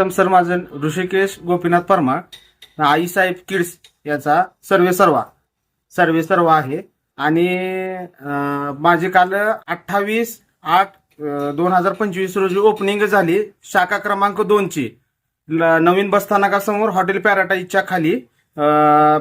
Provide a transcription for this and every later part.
उत्तम सर माझं ऋषिकेश गोपीनाथ परमार आईसाहेब किड्स याचा सर्वे सर्वा. सर्वे सर्वा आहे. आणि माझे काल अठ्ठावीस आठ दोन हजार पंचवीस रोजी ओपनिंग झाली शाखा क्रमांक दोनची ल- नवीन बसस्थानकासमोर हॉटेल पॅराटाईजच्या खाली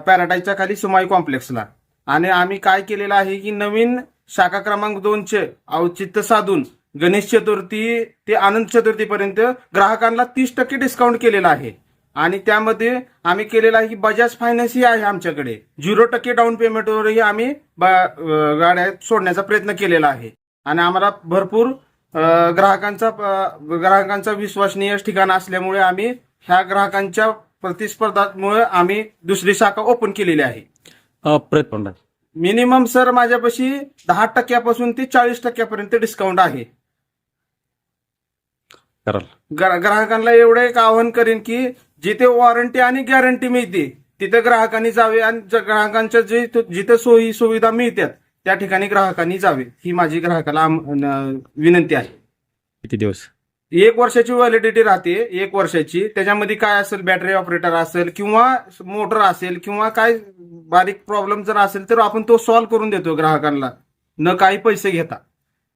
पॅराटाईजच्या खाली सुमाई कॉम्प्लेक्सला. आणि आम्ही काय केलेलं आहे की नवीन शाखा क्रमांक दोनचे औचित्य साधून गणेश चतुर्थी ते अनंत चतुर्थीपर्यंत ग्राहकांना तीस टक्के डिस्काउंट केलेला आहे. आणि त्यामध्ये आम्ही केलेलं आहे की बजाज फायनान्स ही आहे आमच्याकडे. झिरो टक्के डाऊन पेमेंटवरही आम्ही गाड्या सोडण्याचा प्रयत्न केलेला आहे. आणि आम्हाला भरपूर ग्राहकांचा ग्राहकांचा विश्वसनीय ठिकाण असल्यामुळे आम्ही ह्या ग्राहकांच्या प्रतिस्पर्धामुळे आम्ही दुसरी शाखा ओपन केलेली आहे. मिनिमम सर माझ्यापाशी दहा टक्क्यापासून ते चाळीस टक्क्यापर्यंत डिस्काउंट आहे. कराल. ग्रा- ग्राहकांना एवढं एक आवाहन करेन की जिथे वॉरंटी आणि गॅरंटी मिळते तिथे ग्राहकांनी जावे आणि ज- ग्राहकांच्या जे जिथे सोयी सुविधा मिळतात त्या ठिकाणी ग्राहकांनी जावे ही माझी ग्राहकाला आम- न- विनंती आहे. किती दिवस? एक वर्षाची व्हॅलिडिटी राहते एक वर्षाची. त्याच्यामध्ये काय असेल बॅटरी ऑपरेटर असेल किंवा मोटर असेल किंवा काय बारीक प्रॉब्लेम जर असेल तर आपण तो सॉल्व्ह करून देतो ग्राहकांना. न काही पैसे घेता.